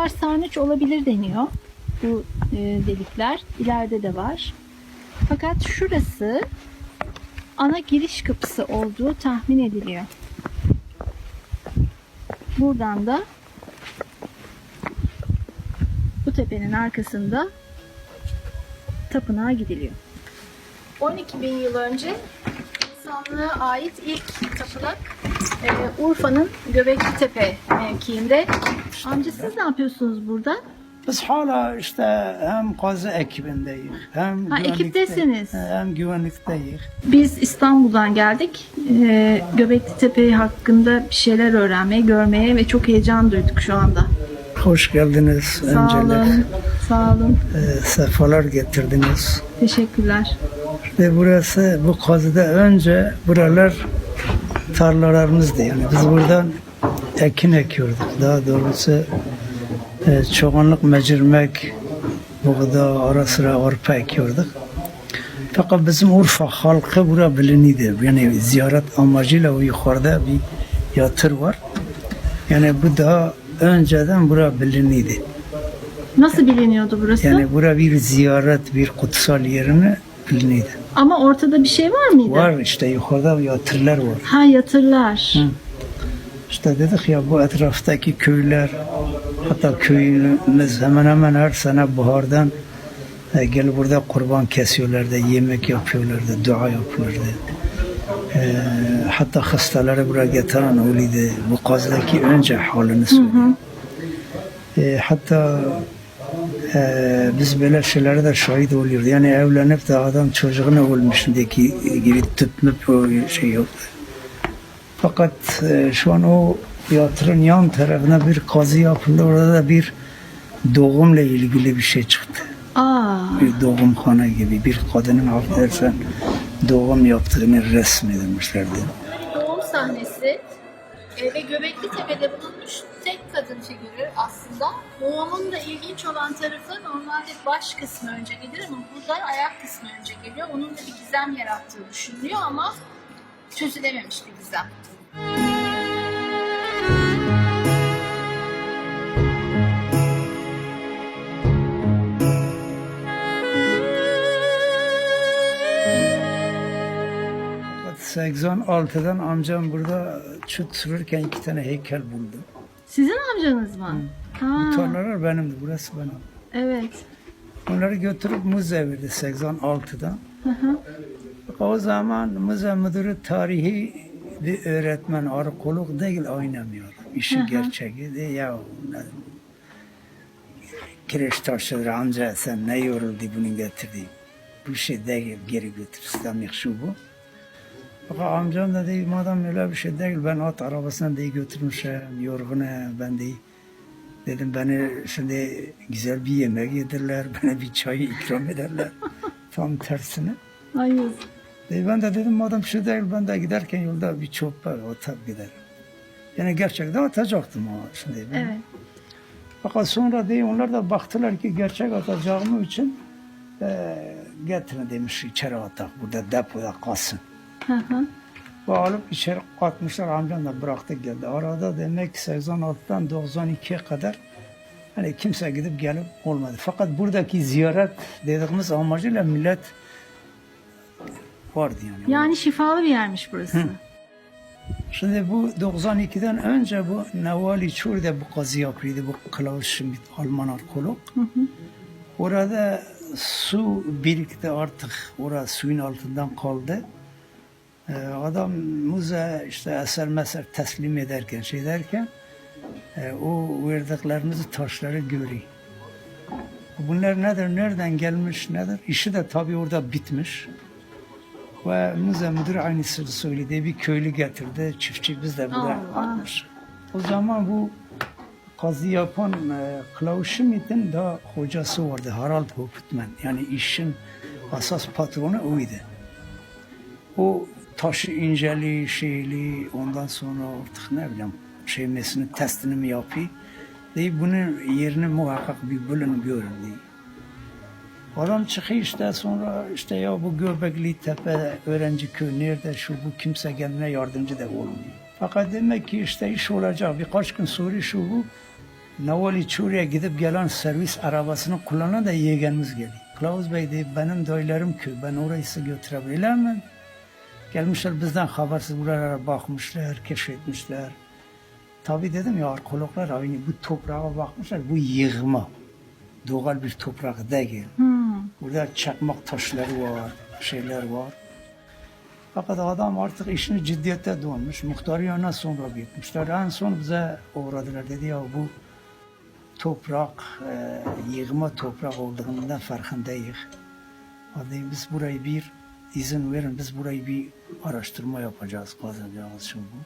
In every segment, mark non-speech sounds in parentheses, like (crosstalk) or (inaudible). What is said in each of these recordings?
Buralar sarnıç olabilir deniyor. Bu e, delikler. İleride de var. Fakat şurası ana giriş kapısı olduğu tahmin ediliyor. Buradan da bu tepenin arkasında tapınağa gidiliyor. 12 bin yıl önce insanlığa ait ilk tapınak e, Urfa'nın Göbekli Tepe mevkiinde. Amca siz ne yapıyorsunuz burada? Biz hala işte hem kazı ekibindeyiz, hem Ha, ekiptesiniz. hem güvenlikteyiz. Biz İstanbul'dan geldik. E, Göbekli Tepe hakkında bir şeyler öğrenmeye, görmeye ve çok heyecan duyduk şu anda. Hoş geldiniz. Sağ Öncelik olun. Sağ olun. e, sefalar getirdiniz. Teşekkürler. Ve burası bu kazıda önce buralar tarlalarımızdı. Yani biz buradan ekin ekiyorduk. Daha doğrusu e, çoğunluk mecirmek, buğda, ara sıra arpa ekiyorduk. Fakat bizim Urfa halkı bura biliniydi. Yani ziyaret amacıyla o yukarıda bir yatır var. Yani bu daha önceden bura biliniydi. Nasıl biliniyordu burası? Yani bura bir ziyaret, bir kutsal yerini biliniydi. Ama ortada bir şey var mıydı? Var işte yukarıda yatırlar var. Ha yatırlar. İşte dedik ya bu etraftaki köyler hatta köyümüz hemen hemen her sene bahardan e, gel burada kurban kesiyorlardı, yemek yapıyorlardı, dua yapıyorlardı. E, hatta hastaları buraya getiren öyleydi. Bu kazdaki önce halini söylüyor. E, hatta e, biz böyle şeylere de şahit oluyoruz. Yani evlenip de adam çocuğunu ölmüşündeki gibi tüpmüp o şey yoktu. Fakat e, şu an o yatırın yan tarafına bir kazı yapıldı. Orada da bir doğumla ilgili bir şey çıktı. Aa, Bir doğumhane gibi bir kadının affedersen doğum yaptığını resmedilmişlerdi. doğum sahnesi e, ve Göbekli Tepe'de bulunmuş kadın figürü aslında. Doğumun da ilginç olan tarafı normalde baş kısmı önce gelir ama burada ayak kısmı önce geliyor. Onun da bir gizem yarattığı düşünülüyor ama çözülememiş bir gizem. Fakat 86'dan amcam burada çut sürürken iki tane heykel buldu. Sizin amcanız mı? Ha, Bu tarlalar benimdi, burası benim. evet. Onları götürüp müze verdi 86'da. Hı hı. O zaman müze müdürü tarihi bir öğretmen arkeolog değil oynamıyor. İşin gerçeği de ya kireç taşıdır amca sen ne yoruldu bunu getirdi. Bu şey değil geri götür İslamik şu bu. Fakat amcam da değil madem öyle bir şey değil ben at arabasına değil götürmüşüm yorgunu ben değil. Dedim beni şimdi güzel bir yemek yedirler, bana (laughs) bir çay ikram ederler. (laughs) Tam tersine. Ay E ben de dedim madem şu değil ben de giderken yolda bir çöpe atıp giderim. Yani gerçekten atacaktım o şimdi. Ben. evet. Fakat sonra değil onlar da baktılar ki gerçek atacağım için e, getirin demiş içeri atak burada depoda kalsın. Hı hı. Bu alıp içeri atmışlar amcam da bıraktı geldi. Arada demek ki 86'dan 92'ye kadar hani kimse gidip gelip olmadı. Fakat buradaki ziyaret dediğimiz amacıyla millet vardı yani. Yani şifalı bir yermiş burası. Şimdi bu 92'den önce bu Nevali Çur'da bu kazı yapıyordu. Bu Klaus Schmidt Alman arkeolog. Orada su birikti artık. Orada suyun altından kaldı. Ee, adam müze işte eser meser teslim ederken şey derken e, o verdiklerimizi taşları görüyor. Bunlar nedir, nereden gelmiş, nedir? İşi de tabii orada bitmiş. Ve müze müdürü aynısını söyledi. Bir köylü getirdi. Çiftçi biz de burada almış. O zaman bu kazı yapan e, Klaus Schmidt'in da hocası vardı. Harald Hoputman. Yani işin asas patronu oydu. O taşı inceli, şeyli, ondan sonra artık ne bileyim şeymesini, testini mi yapıyor? Deyip bunun yerini muhakkak bir bulun görün diye. Adam çıkıyor işte sonra işte ya bu Göbekli Tepe öğrenci köy nerede şu bu kimse kendine yardımcı da olmuyor. Fakat demek ki işte iş olacak birkaç gün sonra şu bu Navali Çuri'ye gidip gelen servis arabasını kullanan da yeğenimiz geliyor. Kılavuz Bey dedi benim dayılarım köy ben orayı götürebilirler mi? Gelmişler bizden habersiz buralara bakmışlar, keşfetmişler. Tabi dedim ya arkeologlar aynı bu toprağa bakmışlar bu yığma. Doğal bir toprak değil. Burada çakmak taşları var, şeyler var. Fakat adam artık işini ciddiyete dönmüş. Muhtarı yanına sonra gitmişler. En son bize uğradılar. Dedi ya bu toprak, e, yığma toprak olduğundan farkındayız. Hadi biz burayı bir izin verin, biz burayı bir araştırma yapacağız, kazanacağız şimdi bu.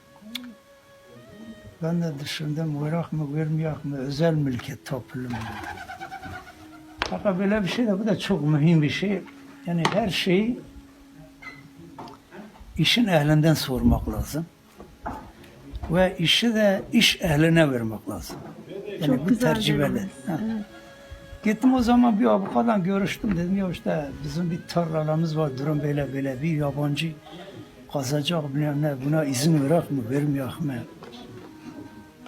Ben de düşündüm, verak mı, vermeyek mi, özel mülkiyet toplum? Fakat böyle bir şey de bu da çok mühim bir şey. Yani her şeyi işin ehlinden sormak lazım. Ve işi de iş ehline vermek lazım. Yani Çok bu güzel terciheli. dediniz. Gittim o zaman bir avukatla görüştüm. Dedim ya işte bizim bir tarlalarımız var durum böyle böyle bir yabancı kazacak bilmem ne buna izin verak mı vermeyek mi?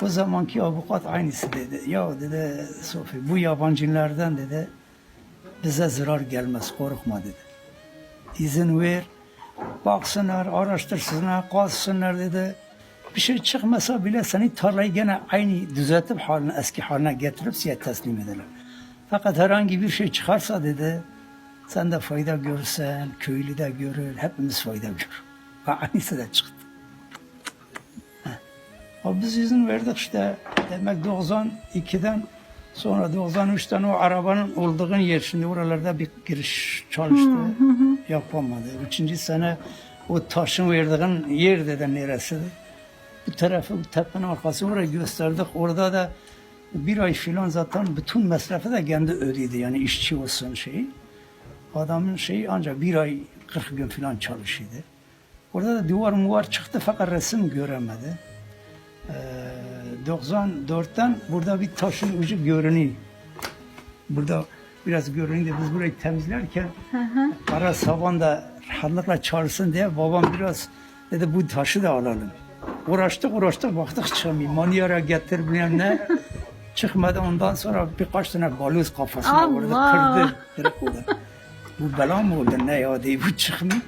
O zamanki avukat aynısı dedi. Ya dedi Sofi bu yabancılardan dedi bize zarar gelmez korkma dedi. İzin ver baksınlar araştırsınlar kazsınlar dedi. Bir şey çıkmasa bile seni tarlayı gene aynı düzeltip haline eski haline getirip size teslim ederler. Fakat herhangi bir şey çıkarsa dedi sen de fayda görürsen, köylü de görür, hepimiz fayda görür. Ve aynısı da çıktı. Ama biz izin verdik işte demek 92'den sonra 93'ten o arabanın olduğun yer şimdi oralarda bir giriş çalıştı yapamadı. Üçüncü sene o taşın verdiğin yer dedi neresidir? Bu tarafı bu tepenin arkası orayı gösterdik. Orada da bir ay filan zaten bütün masrafı da kendi ödedi. Yani işçi olsun şeyi. Adamın şeyi ancak bir ay 40 gün filan çalışıyordu. Orada da duvar muvar çıktı fakat resim göremedi. Ee, 94'ten burada bir taşın ucu görünüyor. Burada biraz görünüyor. Biz burayı temizlerken kara saban da rahatlıkla çalışsın diye babam biraz dedi bu taşı da alalım. Uğraştık uğraştık baktık çıkmıyor. Maniyara getir bilmem ne. (laughs) Çıkmadı ondan sonra birkaç tane balyoz kafasına Allah! vurdu kırdı. Oldu. Bu bela mı oldu ne ya diye bu çıkmıyor.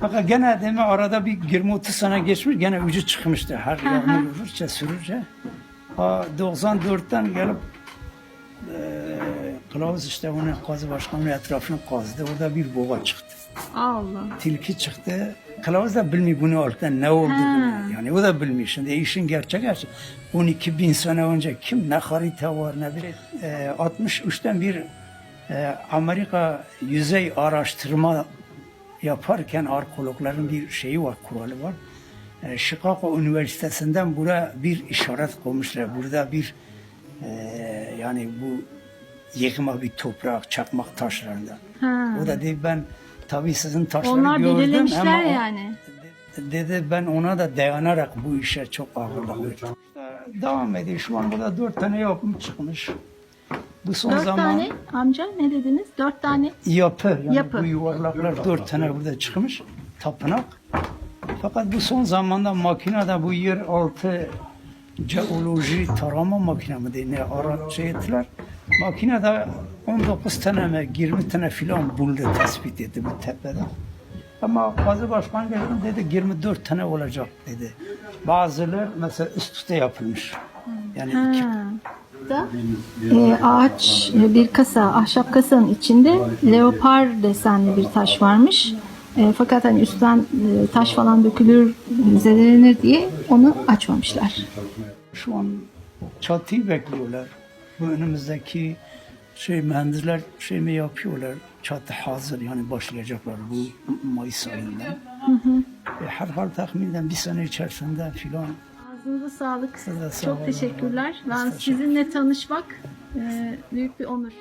Fakat gene deme arada bir 20-30 sene geçmiş gene ucu çıkmıştı. Her yağmur vururca sürürce. Ha, 94'ten gelip e, kılavuz işte onun kazı başkanının etrafını kazdı. Orada bir boğa çıktı. Allah. Tilki çıktı. Kılavuz da bilmiyor bunun altında ne olduğunu. Yani o da bilmiyor. Şimdi işin gerçek gerçek. 12 bin sene önce kim ne harita var ne bir. E, 63'ten bir e, Amerika yüzey araştırma yaparken arkeologların bir şeyi var, kuralı var. E, Chicago Üniversitesi'nden buraya bir işaret koymuşlar. Burada bir e, yani bu yıkma bir toprak, çakmak taşlarından. Ha. O da dedi ben tabii sizin taşları Onlar gördüm belirlemişler ama o- yani. dedi ben ona da dayanarak bu işe çok ağırlık verdim. Devam ediyor. Şu an burada dört tane yapım çıkmış. Bu son Dört zaman tane amca ne dediniz? Dört tane. yapı. Yani Yapı. bu yuvarlaklar dört tane burada çıkmış. Tapınak. Fakat bu son zamanda makinede bu yer altı jeoloji tarama makine mi diye ne ara şey ettiler. Makinede 19 tane mi 20 tane filan buldu tespit etti bu tepede. Ama bazı başkan geldi dedi 24 tane olacak dedi. Bazıları mesela üst üste yapılmış. Yani iki Ha. Da e, ağaç bir kasa, ahşap kasanın içinde leopar desenli bir taş varmış. E, fakat hani üstten e, taş falan dökülür, zedelenir diye onu açmamışlar. Şu an çatıyı bekliyorlar. Bu önümüzdeki şey mühendisler şey mi yapıyorlar? Çatı hazır yani başlayacaklar bu Mayıs ayında. E, her hal tahminen bir sene içerisinde filan Ağzınıza sağlık. Size sağ Çok olun. teşekkürler. Ben sizinle tanışmak e, büyük bir onur.